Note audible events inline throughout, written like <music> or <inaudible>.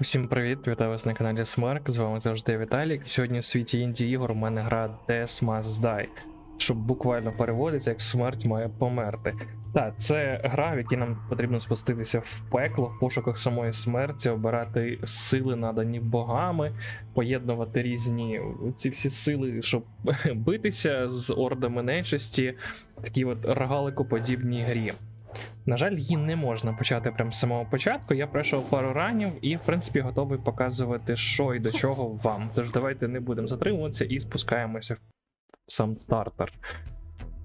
Усім привіт, вітаю вас на каналі Смарк. З вами завжди Віталік. Сьогодні в світі інді ігор у мене гра Death Must Die, що буквально переводиться як смерть має померти. Так, це гра, в якій нам потрібно спуститися в пекло в пошуках самої смерті, обирати сили, надані богами, поєднувати різні ці всі сили, щоб <laughs> битися з ордами нечисті, в такій от рогаликоподібній грі. На жаль, її не можна почати прямо з самого початку. Я пройшов пару ранів і, в принципі, готовий показувати, що і до чого вам. Тож давайте не будемо затримуватися і спускаємося в сам тартар.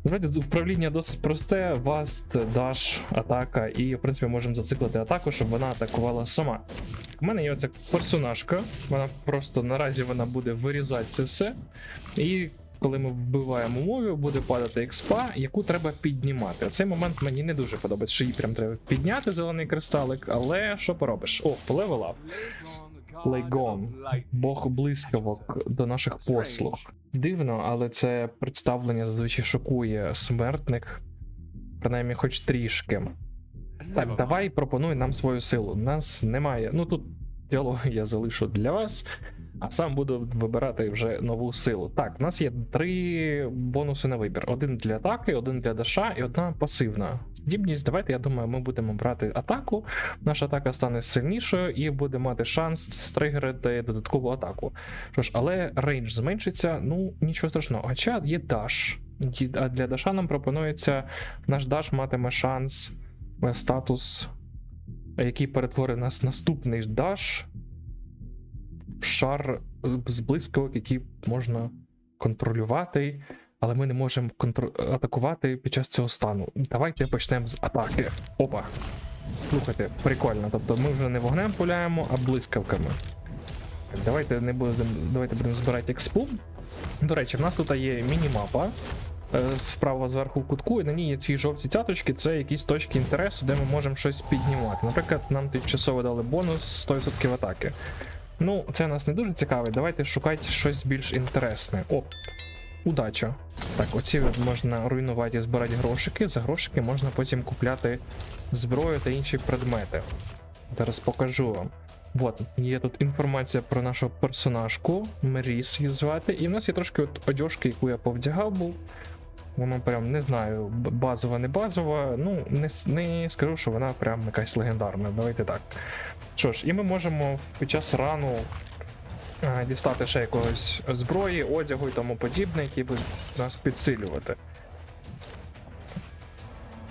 Давайте управління досить просте: васт, даш, атака, і, в принципі, можемо зациклити атаку, щоб вона атакувала сама. У мене є оця персонажка, вона просто наразі вона буде вирізати це все. І коли ми вбиваємо мові, буде падати експа, яку треба піднімати. Оцей момент мені не дуже подобається, що її прям треба підняти зелений кристалик, але що поробиш? О, полевела. Лейгон, бог блискавок до наших послуг. Дивно, але це представлення зазвичай шокує смертник, принаймні хоч трішки. Так, давай пропонуй нам свою силу. Нас немає. Ну тут діалог я залишу для вас, а сам буду вибирати вже нову силу. Так, у нас є три бонуси на вибір: один для атаки, один для даша і одна пасивна. Здібність, давайте, я думаю, ми будемо брати атаку. Наша атака стане сильнішою і буде мати шанс стригерити додаткову атаку. Що ж, але рейндж зменшиться, ну нічого страшного. Хоча є даш. А для даша нам пропонується наш даш матиме шанс е, статус, який перетворить нас наступний даш шар е, з блискавок, який можна контролювати, але ми не можемо контр- атакувати під час цього стану. Давайте почнемо з атаки. Опа. Слухайте, прикольно. Тобто ми вже не вогнем пуляємо, а блискавками. Давайте не будемо. Давайте будемо збирати експу. До речі, в нас тут є міні-мапа. е, Справа зверху в кутку, і на ній є ці жовті цяточки, це якісь точки інтересу, де ми можемо щось піднімати. Наприклад, нам тимчасово дали бонус 100% атаки. Ну, це нас не дуже цікавить. Давайте шукати щось більш інтересне. О, удача. Так, оці можна руйнувати і збирати грошики. За грошики можна потім купляти зброю та інші предмети. Зараз покажу вам. От, є тут інформація про нашу персонажку, Меріс її звати, і в нас є трошки от одяжки, яку я повдягав був. Воно прям не знаю, базова, не базова. Ну, не, не скажу, що вона прям якась легендарна. Давайте так. Що ж, і ми можемо під час рану е, дістати ще якогось зброї, одягу і тому подібне, які будуть нас підсилювати.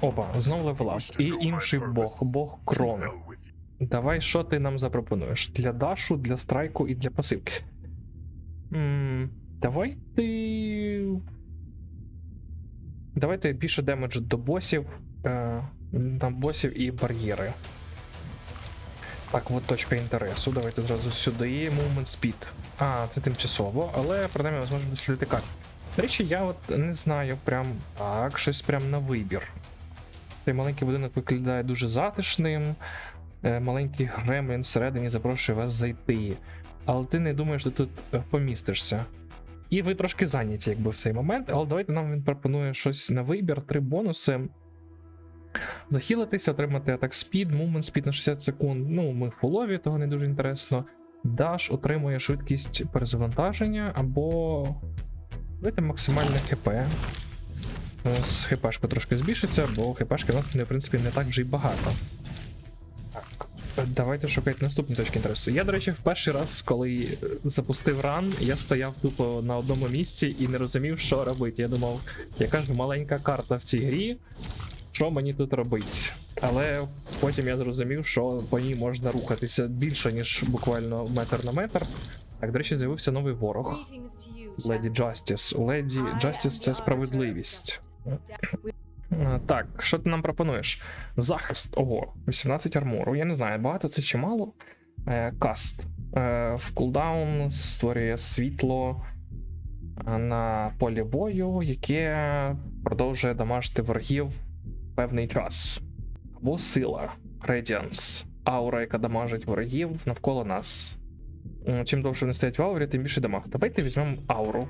Опа, знов левелап. І інший бог, бог крон. Давай, що ти нам запропонуєш? Для дашу, для страйку і для пасивки. м давай ти. Давайте більше демеджу до босів. Е, там босів і бар'єри. Так, от точка інтересу. Давайте зразу сюди. Movement Speed. А, це тимчасово, але принаймні ми зможемо дослідити карту. До речі, я от не знаю прям так, щось прям на вибір. Цей маленький будинок виглядає дуже затишним. Е, Маленький гремлін всередині запрошує вас зайти. Але ти не думаєш, що тут е, помістишся. І ви трошки зайняті, якби в цей момент, але давайте нам він пропонує щось на вибір, три бонуси. Захилитися, отримати атак спід, мумент спід на 60 секунд. Ну, ми в полові, того не дуже інтересно. Даш отримує швидкість перезавантаження або. Давайте максимальне ХП. У нас трошки збільшиться, бо ХПшки у нас в принципі не так вже й багато. Давайте шукати наступні точки інтересу. Я, до речі, в перший раз, коли запустив ран, я стояв тупо на одному місці і не розумів, що робити. Я думав, яка ж маленька карта в цій грі, що мені тут робити. Але потім я зрозумів, що по ній можна рухатися більше, ніж буквально метр на метр. Так, до речі, з'явився новий ворог. Леді Джастіс. У Леді Джастіс це справедливість. Е, Так, що ти нам пропонуєш? Захист. Ого, 18 армору. Я не знаю, багато це чи мало. Е, Каст. Е, В кулдаун створює світло на полі бою, яке продовжує дамажити ворогів певний час. Або сила. Radiance. Аура, яка дамажить ворогів навколо нас. Чим довше вони стоять в аурі, тим більше дамаг. Давайте візьмемо ауру.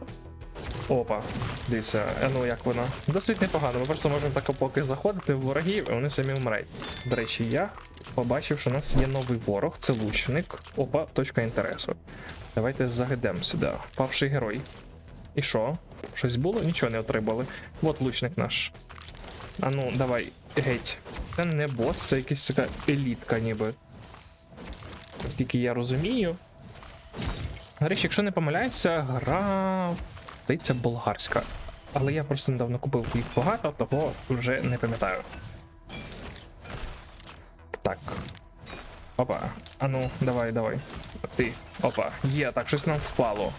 Опа, дивіться, ну як вона. Досить непогано. Ми просто можемо так поки заходити в ворогів, і вони самі вмирають. До речі, я побачив, що у нас є новий ворог, це лучник. Опа, точка інтересу. Давайте загидемо сюди. Павший герой. І що? Щось було? Нічого не отримали. От лучник наш. А ну, давай, геть. Це не бос, це якась така елітка, ніби. Наскільки я розумію. До речі, якщо не помиляюся, гра. Здається, болгарська. Але я просто недавно купив їх багато, того вже не пам'ятаю. Так. Опа. А ну, давай, давай. Ти. Опа. Є, так, щось нам впало.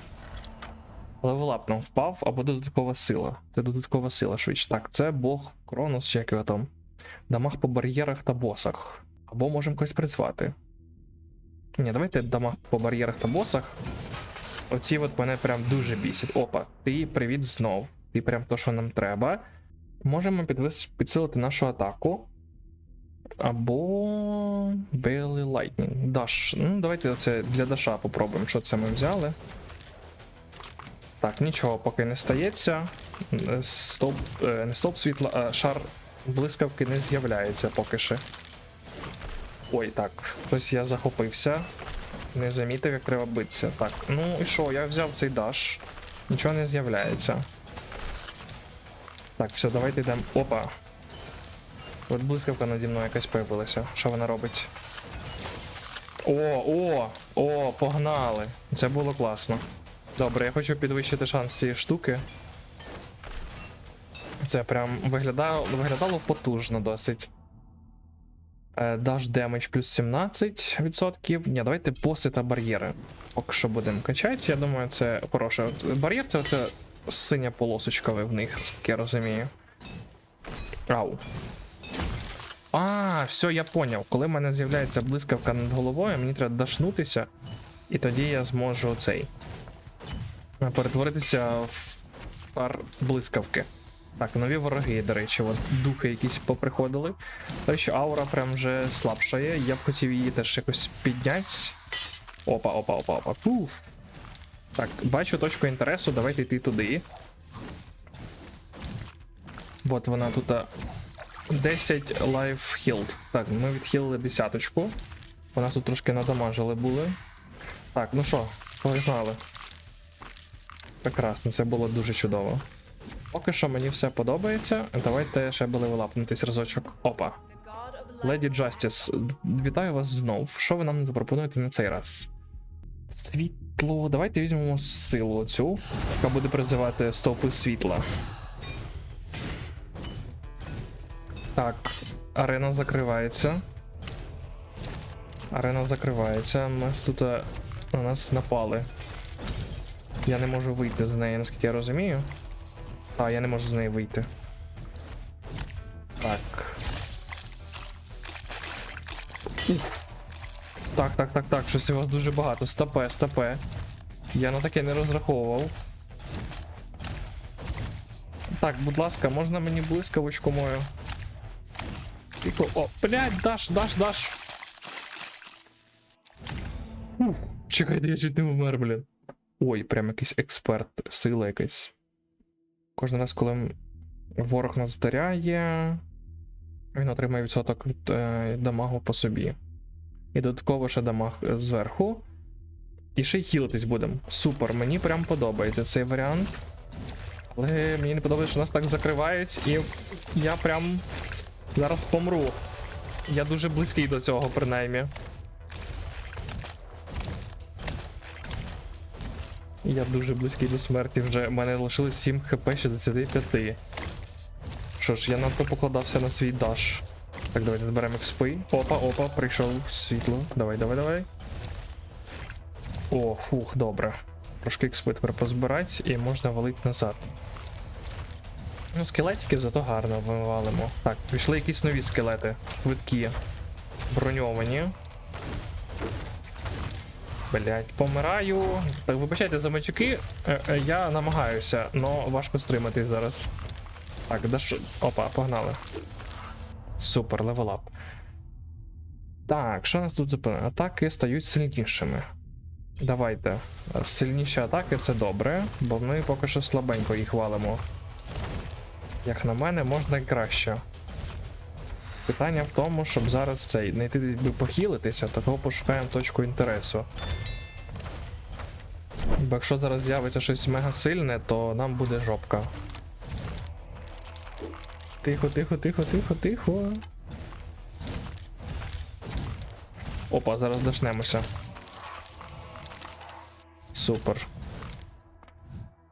Левелап нам впав, або додаткова сила. Це додаткова сила швидше. Так, це Бог Кронос, чи як його там. Дамаг по бар'єрах та босах. Або можемо когось призвати. Ні, давайте дамаг по бар'єрах та босах. Оці от мене прям дуже бісять. Опа, ти привіт знов. Ти прям то, що нам треба. Можемо підсилити нашу атаку. Або. Bailey Lightning. Даш. Ну, давайте це для Даша попробуємо, що це ми взяли. Так, нічого поки не стається. Стовп, е, не стовп світла, а шар блискавки не з'являється поки що. Ой, так, хтось я захопився. Не замітив, як треба битися. Так, ну і що, я взяв цей даш. Нічого не з'являється. Так, все, давайте йдемо. Опа. От блискавка наді мною якась появилася. Що вона робить? О, о! О, погнали! Це було класно. Добре, я хочу підвищити шанс цієї штуки. Це прям виглядало, виглядало потужно досить. Е, Dash damage плюс 17%. Ні, давайте боси та бар'єри. Поки що будемо качати. Я думаю, це хороше. Бар'єр це оце синя полосочка в них, як я розумію. Ау. А, все, я поняв. Коли в мене з'являється блискавка над головою, мені треба дашнутися, і тоді я зможу цей. е, Перетворитися в пар блискавки. Так, нові вороги, до речі, от духи якісь поприходили. До речі, аура прям вже слабшає. Я б хотів її теж якось підняти. Опа, опа, опа, опа. Пуф. Так, бачу точку інтересу, давайте йти туди. От вона тут. 10 life healed. Так, ми відхилили десяточку. У нас тут трошки надамажили були. Так, ну що, погнали. Прекрасно, це було дуже чудово. Поки що мені все подобається. Давайте ще були вилапнутись разочок. Опа. Леді Джастіс, вітаю вас знов. Що ви нам запропонуєте на цей раз? Світло. Давайте візьмемо силу цю, яка буде призивати стовпи світла. Так, арена закривається. Арена закривається. У нас тут е, на нас напали. Я не можу вийти з неї, наскільки я розумію. А, я не можу з неї вийти. Так. Так, так, так, так, щось у вас дуже багато. Стопе, стопе. Я на таке не розраховував. Так, будь ласка, можна мені блискавочку мою? Тихо. О, блядь, даш, даш, даш. Ух, чекайте, я чуть не вмер, блін. Ой, прям якийсь експерт, сила якась. Кожен раз, коли ворог нас вдаряє, він отримає відсоток від е, дамагу по собі. І додатково ще дамаг е, зверху. І ще й хілитись будемо. Супер, мені прям подобається цей варіант. Але мені не подобається, що нас так закривають, і я прям зараз помру. Я дуже близький до цього, принаймні. Я дуже близький до смерті вже. У мене лишилось 7 хп 65. Що ж, я надто покладався на свій даш. Так, давайте зберемо експи. Опа, опа, прийшов світло. Давай, давай, давай. О, фух, добре. Трошки експи тепер позбирать і можна валити назад. Ну, скелетиків зато гарно вивалимо. Так, пішли якісь нові скелети. Швидкі. Броньовані. Блять, помираю. Так, вибачайте за мачуки. Е, е, я намагаюся, но важко стриматись зараз. Так, да. Опа, погнали. Супер, левелап. Так, що нас тут зупинено? Атаки стають сильнішими. Давайте. Сильніші атаки це добре, бо ми поки що слабенько їх валимо. Як на мене, можна і краще. Питання в тому, щоб зараз цей не йти би похилитися, то того пошукаємо точку інтересу. Бо якщо зараз з'явиться щось мега сильне, то нам буде жопка. Тихо, тихо, тихо, тихо, тихо. Опа, зараз дочнемося. Супер.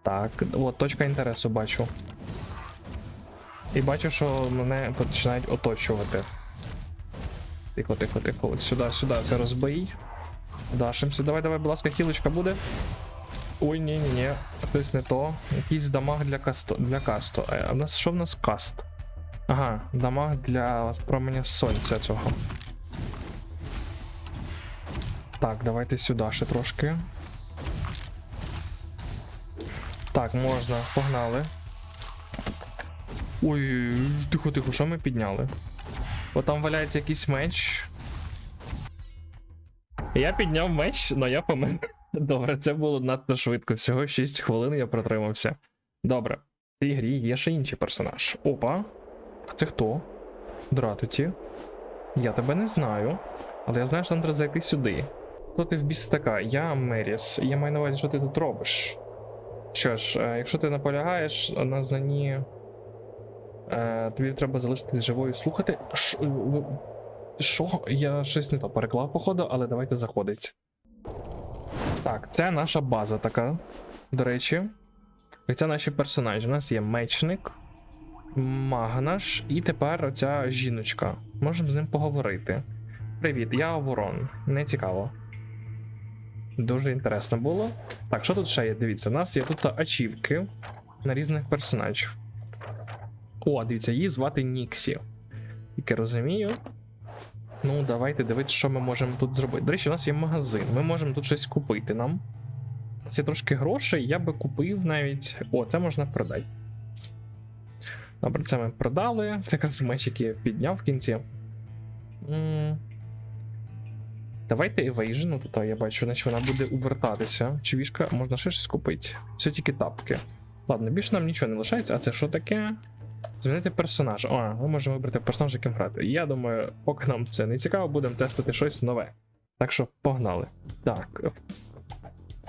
Так, от точка інтересу бачу. І бачу, що мене починають оточувати. Тихо, тихо, тихо. От сюди, сюди, це розбий. Дашимся. Давай, давай, будь ласка, хілочка буде. Ой, ні, ні, ні. Хтось не то. Якийсь дамаг для касту. Для касту. Е, А в нас що в нас каст? Ага, дамаг для променя сонця цього. Так, давайте сюди ще трошки. Так, можна, погнали. Ой, тихо, тихо, що ми підняли? Бо там валяється якийсь меч. Я підняв меч, але я помер. <laughs> Добре, це було надто швидко. Всього 6 хвилин я протримався. Добре. В цій грі є ще інший персонаж. Опа. А це хто? Дратуті. Я тебе не знаю. Але я знаю, що нам треба зайти сюди. Хто ти в біс така? Я Меріс. Я маю на увазі, що ти тут робиш. Що ж, е, якщо ти наполягаєш на знанні. Е, тобі треба залишитись живою слухати. Ш- ви- Що? Я щось не то переклав, походу, але давайте заходить. Так, це наша база така. До речі. І Це наші персонажі. У нас є мечник, маг наш, і тепер оця жіночка. Можемо з ним поговорити. Привіт, я Ворон. Не цікаво. Дуже інтересно було. Так, що тут ще є? Дивіться, у нас є тут ачівки на різних персонажів. О, дивіться, її звати Ніксі. Тільки розумію. Ну, давайте дивитися, що ми можемо тут зробити. До речі, у нас є магазин. Ми можемо тут щось купити нам. Є трошки грошей, я би купив навіть. О, це можна продати. Добре, це ми продали. Це якраз меч, який я підняв в кінці. М, Давайте Evasion, тут я бачу, наче вона буде увертатися. Чувішка, можна ще щось купити. Це тільки тапки. Ладно, більше нам нічого не лишається, а це що таке? Змінити персонажа. О, ми можемо вибрати персонажа, яким грати. Я думаю, поки нам це не цікаво, будемо тестити щось нове. Так що погнали. Так.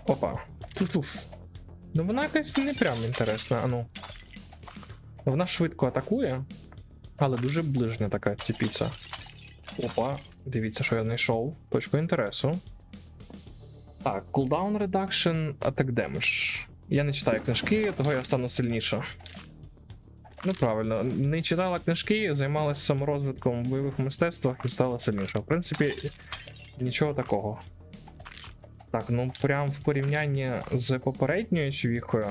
Опа. Туф-туф. Ну вона якась не прям інтересна, ану. Вона швидко атакує, але дуже ближня така ціпіця. Опа, дивіться, що я знайшов. Точку інтересу. Так, cooldown reduction, attack damage. Я не читаю книжки, того я стану сильніше. Ну правильно, не читала книжки, займалася саморозвитком в бойових мистецтвах і стала сильніше. В принципі, нічого такого. Так, ну прям в порівнянні з попередньою човіхою.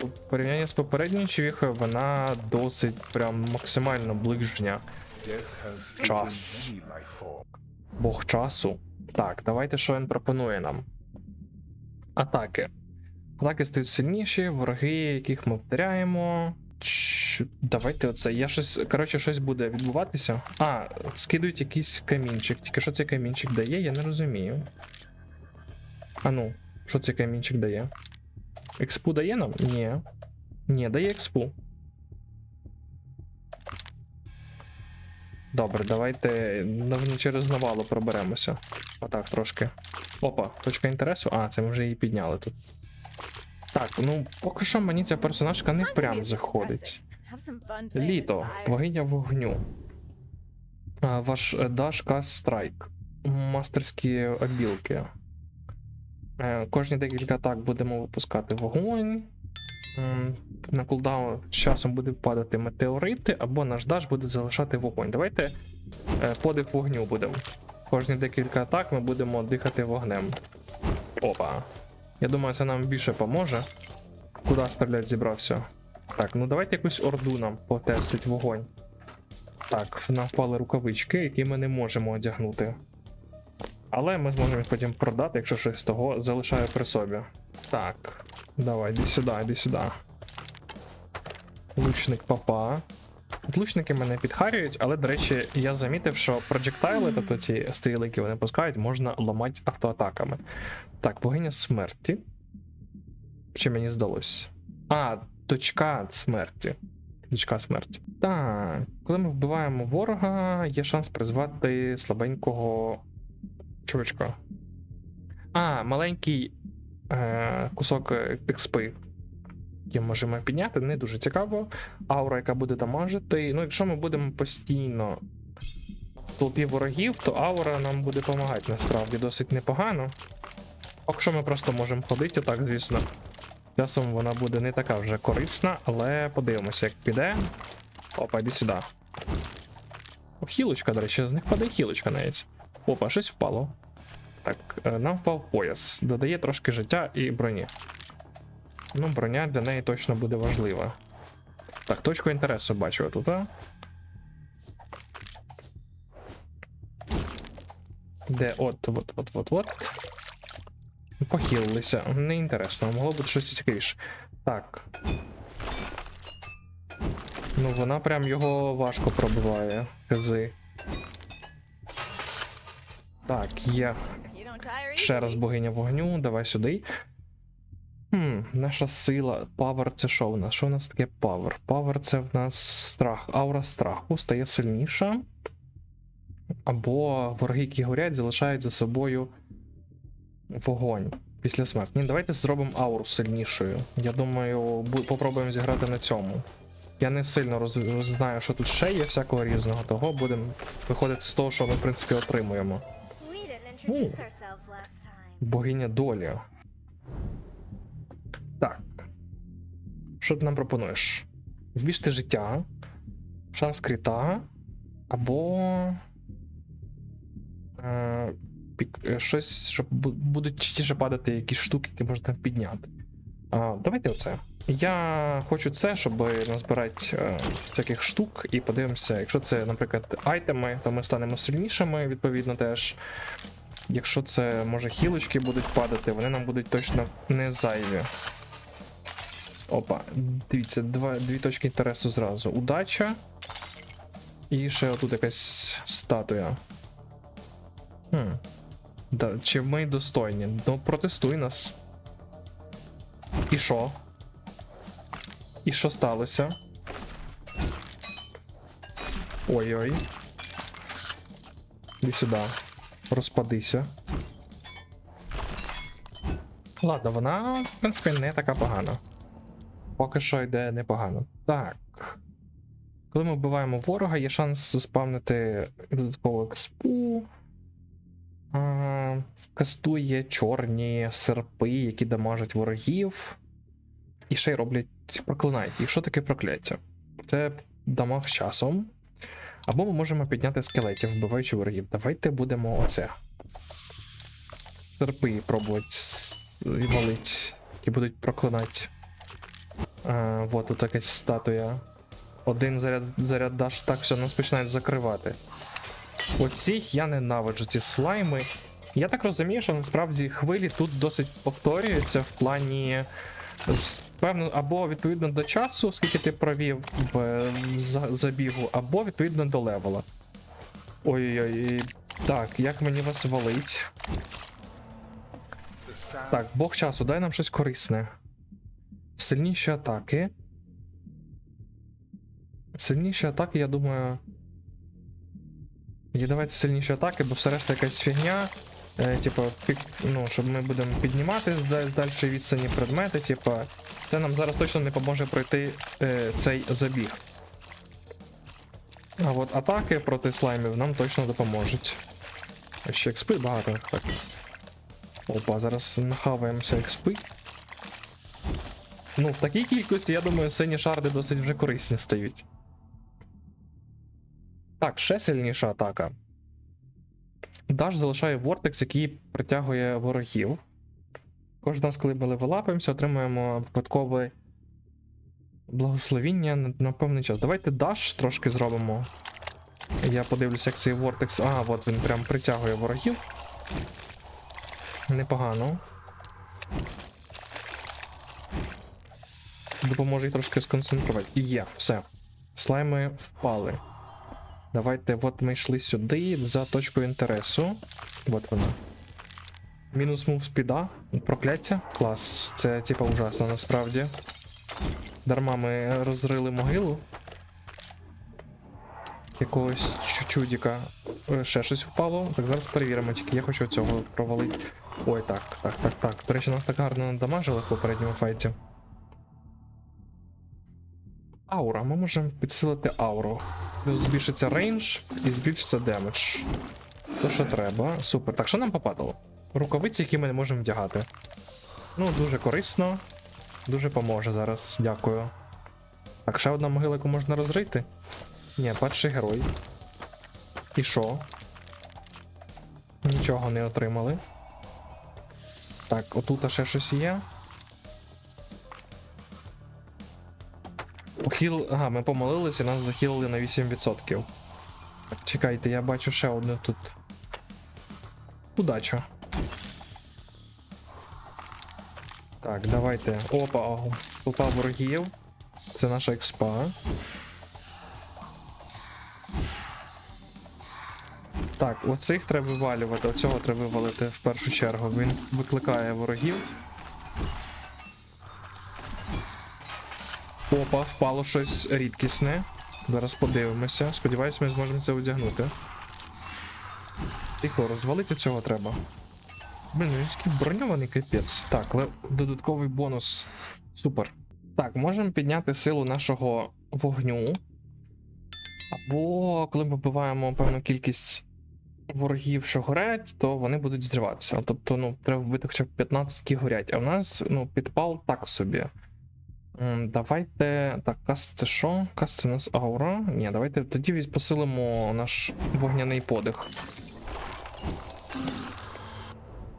В порівнянні з попередньою човіхою вона досить прям максимально ближня. Час. Бог часу. Так, давайте що він пропонує нам. Атаки. Атаки стають сильніші, вороги, яких ми вдаряємо. Давайте оце. Я щось. Коротше, щось буде відбуватися. А, скидують якийсь камінчик. Тільки що цей камінчик дає, я не розумію. А ну, що цей камінчик дає? Експу дає нам? Ні. Ні, дає експу. Добре, давайте нав- через навалу проберемося. Отак трошки. Опа, точка інтересу. А, це ми вже її підняли тут. Так, ну поки що мені ця персонажка не прям заходить. Літо, богиня вогню. Ваш даш кас страйк. Мастерські обілки. Е, Кожні декілька атак будемо випускати вогонь. На кулдаун часом буде падати метеорити, або наш даш буде залишати вогонь. Давайте е, подих вогню будемо. Кожні декілька атак ми будемо дихати вогнем. Опа. Я думаю, це нам більше поможе. Куди стріляти зібрався? Так, ну давайте якусь орду нам потестить вогонь. Так, нам впали рукавички, які ми не можемо одягнути. Але ми зможемо їх потім продати, якщо щось з того залишаю при собі. Так, давай, іди сюди, іди сюди. Лучник папа. От Лучники мене підхарюють, але, до речі, я замітив, що проджектайли, тобто ці стріли, які вони пускають, можна ламати автоатаками. Так, богиня смерті. Чи мені здалось? А, дочка смерті. Дочка смерті. Так, коли ми вбиваємо ворога, є шанс призвати слабенького чувачка. А, маленький е, кусок експи. Який можемо підняти, не дуже цікаво. Аура, яка буде дамажити. Ну, якщо ми будемо постійно в толпі ворогів, то аура нам буде допомагати насправді досить непогано. Якщо ми просто можемо ходити, так, звісно. Часом вона буде не така вже корисна, але подивимося, як піде. Опа, йди сюди. О, хілочка, до речі, з них падає хілочка навіть. Опа, щось впало. Так, е, нам впав пояс. Додає трошки життя і броні. Ну, броня для неї точно буде важлива. Так, точку інтересу бачу тут, а? Де от, от, от, от, от. Похилилися. Неінтересно, могло бути щось цікавіше. Так. Ну, вона прям його важко пробиває. Хази. Так, є. Ще раз богиня вогню, давай сюди. Хм, наша сила. Павер це що в нас? Що в нас таке павер? Павер це в нас страх. Аура страху стає сильніша. Або вороги, які горять, залишають за собою вогонь після смерті. Ні, давайте зробимо ауру сильнішою. Я думаю, бу- попробуємо зіграти на цьому. Я не сильно роз, знаю, що тут ще є всякого різного, того будемо виходити з того, що ми, в принципі, отримуємо. Time. Богиня долі. Так. Що ти нам пропонуєш? Збільшити життя, шанс кріта, або. Е, щось, щоб будуть частіше падати якісь штуки, які можна підняти. А, давайте оце. Я хочу це, щоб назбирати е, всяких штук, і подивимося, якщо це, наприклад, айтеми, то ми станемо сильнішими, відповідно, теж. Якщо це може хілочки будуть падати, вони нам будуть точно не зайві. Опа, дивіться, два, дві точки інтересу зразу. Удача. І ще отут якась статуя. Хм. Да, чи ми достойні? Ну, протестуй нас. І що? І що сталося? Ой-ой. Іди сюди. Розпадися. Ладно, вона, в принципі, не така погана. Поки що йде непогано. Так. Коли ми вбиваємо ворога, є шанс заспавнити додаткову експу. Кастує чорні серпи, які дамажать ворогів. І ще й роблять проклинають. І що таке прокляття? Це дамаг з часом. Або ми можемо підняти скелетів, вбиваючи ворогів. Давайте будемо оце. Серпи пробувати і валить, які будуть проклинати. А, вот тут якась статуя. Один заряд, заряд даш, так все, нас починають закривати. Оці я ненавиджу ці слайми. Я так розумію, що насправді хвилі тут досить повторюються в плані. Певно, або відповідно до часу, скільки ти провів в е, забігу, або відповідно до левела. Ой-ой-ой. Так, як мені вас валить? Так, Бог часу, дай нам щось корисне. Сильніші атаки. Сильніші атаки, я думаю. І давайте сильніші атаки, бо все решта якась фігня. Е, пік, ну, щоб ми будемо піднімати з даль- дальшої відстані предмети, типу, це нам зараз точно не поможе пройти е, цей забіг. А от атаки проти слаймів нам точно допоможуть. Ще експи багато. Так. Опа, зараз нахаваємося експи. Ну, в такій кількості, я думаю, сині шарди досить вже корисні стають. Так, ще сильніша атака. Даш залишає вортекс, який притягує ворогів. Кожен раз, коли ми левелапаємося, отримуємо випадкове благословіння на, певний час. Давайте даш трошки зробимо. Я подивлюся, як цей вортекс. А, от він прям притягує ворогів. Непогано. Допоможе їх трошки сконцентрувати. Є, все. Слайми впали. Давайте, от ми йшли сюди за точкою інтересу. От вона. Мінус мув спіда. Прокляття. Клас. Це типа ужасно насправді. Дарма ми розрили могилу. Якогось чу- чудіка. Е, Ще щось впало. Так зараз перевіримо, тільки я хочу цього провалити. Ой, так, так, так, так. До речі, нас так гарно надамажили в попередньому файті. Аура. Ми можемо підсилити ауру. Збільшиться рейндж і збільшиться демедж. То, що треба. Супер. Так, що нам попадало? Рукавиці, які ми не можемо вдягати. Ну, дуже корисно. Дуже поможе зараз. Дякую. Так, ще одна могила, яку можна розрити. Ні, перший герой. І що? Нічого не отримали. Так, отут ще щось є. Хіл. Ага, ми помолилися, нас захилили на 8%. Чекайте, я бачу ще одне тут. Удача. Так, давайте. Опа. Толпа ворогів. Це наша експа. Так, оцих треба вивалювати, оцього треба вивалити в першу чергу. Він викликає ворогів. Опа, впало щось рідкісне. Зараз подивимося. Сподіваюсь, ми зможемо це одягнути. Тихо, розвалити цього треба. Блін, він такий броньований капець. Так, додатковий бонус. Супер. Так, можемо підняти силу нашого вогню. Або коли ми вбиваємо певну кількість ворогів, що горять, то вони будуть взриватися. Тобто, ну, треба вбити хоча б 15, які горять. А в нас, ну, підпал так собі. Давайте. Так, каст це що? Каст це у нас аура. Ні, давайте тоді посилимо наш вогняний подих.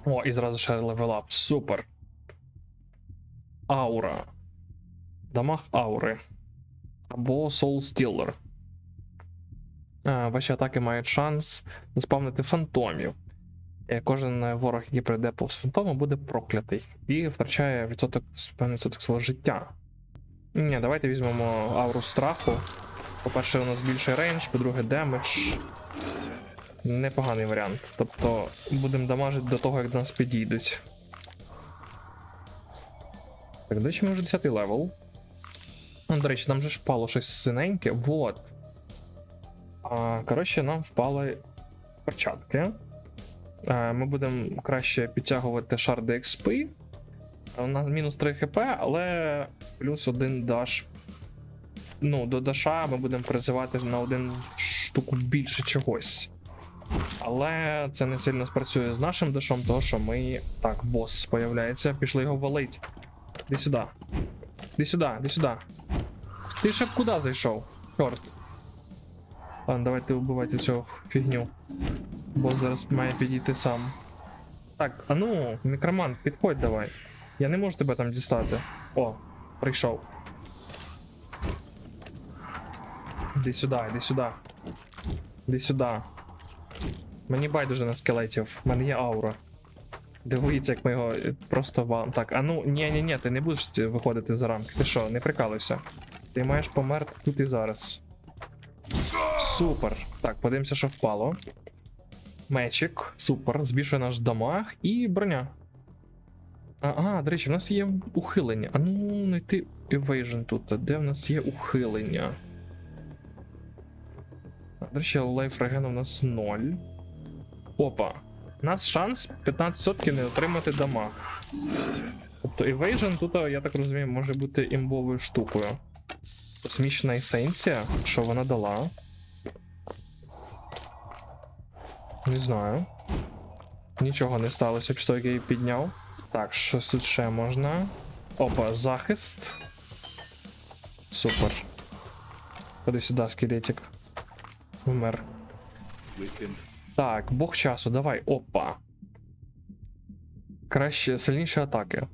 О, і зразу ще левелап. Супер. Аура. Дамаг аури. Або Soul Stealer. А, ваші атаки мають шанс заспавнити фантомів. Е, Кожен ворог, який прийде повз фантома, буде проклятий і втрачає відсоток, відсоток свого життя. Ні, давайте візьмемо ауру страху. По-перше, у нас більший рейндж, по-друге, демедж. Непоганий варіант. Тобто будемо дамажити до того, як до нас підійдуть. Так, до речі, ми вже 10 левел. Ну, до речі, нам же впало щось синеньке. Вот. А, коротше, нам впали перчатки. А, ми будемо краще підтягувати шарди XP. Нас мінус 3 хп, але плюс один даш. Ну, до даша ми будемо призивати на один штуку більше чогось. Але це не сильно спрацює з нашим дашом, тому що ми. Так, бос появляється, пішли його валить. Іди сюди. Іди сюди, іди сюди. Ти ще б куди зайшов? Чорт. Ладно, давайте вбивайте цю фігню. Бос зараз має підійти сам. Так, а ну, мікроман, підходь давай. Я не можу тебе там дістати. О, прийшов. Іди сюди, іди сюди. Іди сюди. Мені байдуже на скелетів, в мене є аура. Дивіться, як ми його е, просто вам. Так, а ну, ні, ні, ні, ти не будеш виходити за рамки. Ти що, не прикалуйся. Ти маєш померти тут і зараз. Супер. Так, подивимося, що впало. Мечик, супер, збільшує наш дамаг і броня. А, а, до речі, в нас є ухилення. А ну, знайти evasion тут. Де в нас є ухилення? До речі, лайф реген у нас 0. Опа. У нас шанс 15% не отримати дамаг. Тобто evasion тут, я так розумію, може бути імбовою штукою. Космічна есенція, що вона дала. Не знаю. Нічого не сталося, після того, як я її підняв. Так, щось тут ще можна. Опа, захист. Супер. Ходи сюди, скелетик. Вмер. Так, бог часу, давай. Опа. Краще, сильніші атаки.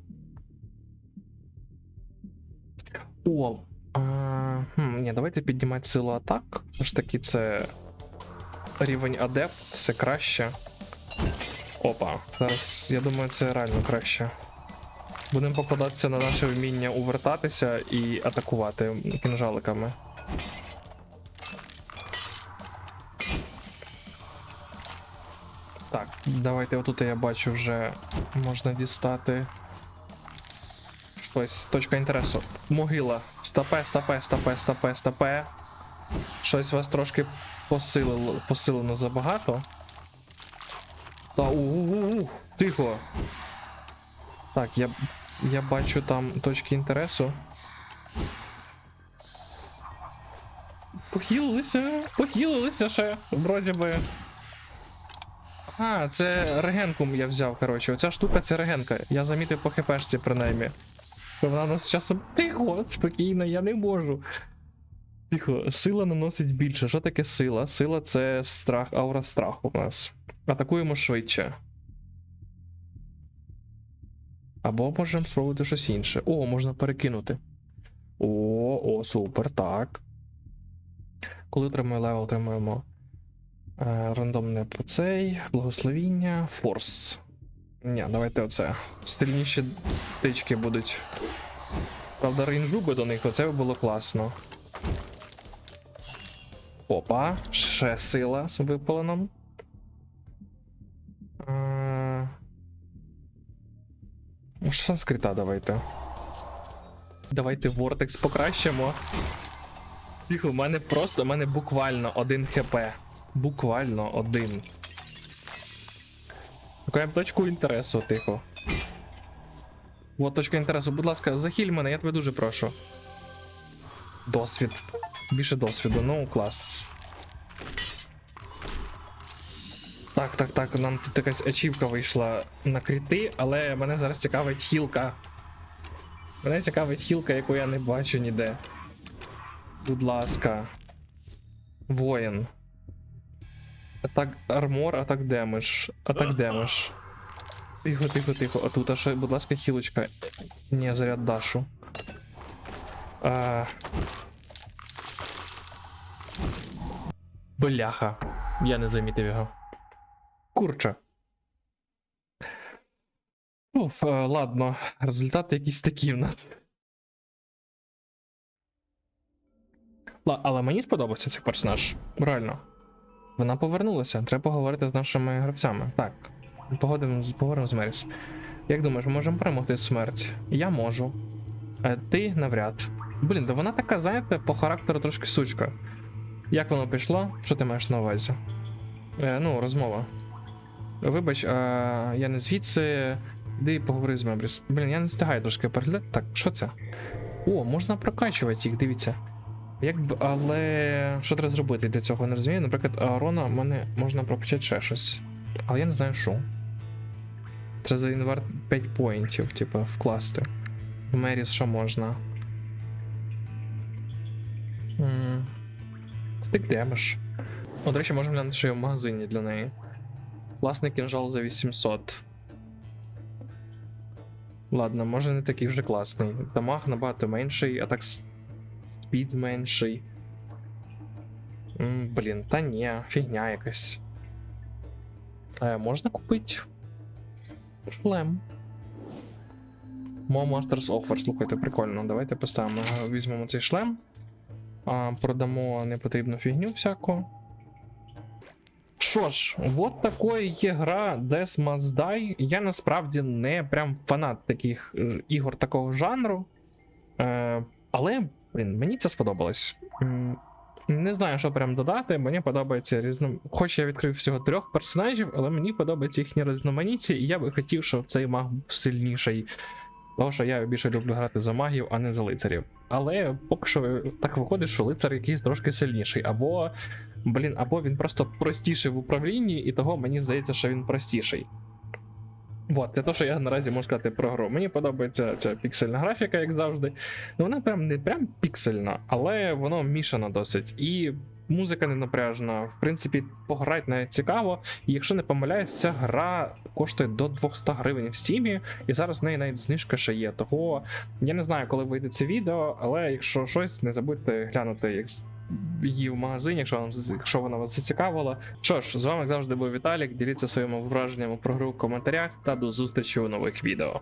О. А, хм, ні, давайте піднімати силу атак. Все ж таки, це рівень адепт, це краще. Опа. Зараз, я думаю, це реально краще. Будемо покладатися на наше вміння увертатися і атакувати кінжаликами. Так, давайте отут я бачу вже можна дістати. Щось, точка інтересу. Могила. Стопе, стопе, стопе, стопе, стопе. Щось вас трошки посилило, посилено забагато. Та у-у-у, тихо. Так, я, я бачу там точки інтересу. Похилилися, похилилися ще, вроді би. А, це регенкум я взяв, коротше. Оця штука це регенка. Я замітив по хпшці принаймні. Вона нас часом. Тихо, спокійно, я не можу. Тихо, сила наносить більше. Що таке сила? Сила це страх, аура страху у нас. Атакуємо швидше. Або можемо спробувати щось інше. О, можна перекинути. О, о, супер, так. Коли отримуємо левел, отримуємо е, рандомне по цей, благословіння, форс. Ні, давайте оце. Сильніші тички будуть. Правда, рейнжу би до них, оце б було класно. Опа, ще сила випала нам. Санскрита давайте. Давайте Вортекс покращимо. Тихо, у мене просто, у мене буквально один хп. Буквально один. Шукаємо точку інтересу, тихо. Вот точка інтересу. Будь ласка, захиль мене, я тебе дуже прошу. Досвід. Більше досвіду, ну клас. Так, так, так, нам тут якась ачівка вийшла на кріти, але мене зараз цікавить хілка. Мене цікавить хілка, яку я не бачу ніде. Будь ласка. Воїн. Атак армор, атак демедж. Атак демедж. Тихо, тихо, тихо. А тут, а що, будь ласка, хілочка. Ні, заряд Дашу. А... Бляха. Я не замітив його. Курча. Уф, е, ладно, результати якісь такі в нас. Але мені сподобався цей персонаж. Реально. Вона повернулася. Треба поговорити з нашими гравцями. Так. Погодимо, поговоримо з Меріс. Як думаєш, ми можемо перемогти смерть? Я можу. Е, ти навряд. Блін, да вона така, знаєте, по характеру трошки сучка. Як воно пішло? Що ти маєш на увазі? Е, ну, розмова. Вибач, а, я не звідси. Іди поговори з Мебріс. Блін, я не встигаю трошки переглядати. Так, що це? О, можна прокачувати їх, дивіться. Як б, але що треба зробити для цього? Не розумію. Наприклад, Арона мене можна прокачати ще щось. Але я не знаю, що. Це за інварт 5 поінтів, типу, вкласти. В Меріс що можна? Стик демедж. О, до речі, можемо глянути, що є в магазині для неї. Класний кінжал за 800. Ладно, може не такий вже класний. Дамаг набагато менший, а так спід менший. М, блін, та ні, фігня якась. Е, можна купити шлем. Mo Masters Offer, слухайте, прикольно. Давайте поставимо. Візьмемо цей шлем. А, продамо непотрібну фігню всяку. Що ж, от такою є гра Death Must Die. Я насправді не прям фанат таких е, ігор такого жанру. Е, але, блін, мені це сподобалось. Не знаю, що прям додати. Мені подобається різно. Хоч я відкрив всього трьох персонажів, але мені подобається їхні різноманіття, і я би хотів, щоб цей маг був сильніший. Тому що я більше люблю грати за магів, а не за лицарів. Але поки що так виходить, що лицар якийсь трошки сильніший. Або, блін, або він просто простіший в управлінні, і того мені здається, що він простіший. Вот, це те, що я наразі можу сказати про гру. Мені подобається ця піксельна графіка, як завжди. Ну, вона прям не прям піксельна, але воно мішано досить. І музика не напряжена. В принципі, пограти навіть цікаво. І якщо не помиляюсь, ця гра коштує до 200 гривень в стімі, і зараз в неї навіть знижка ще є. Того я не знаю, коли вийде це відео, але якщо щось, не забудьте глянути її в магазині, якщо вам якщо вона вас зацікавила. Що ж, з вами як завжди був Віталік. Діліться своїми враженнями про гру в коментарях та до зустрічі у нових відео.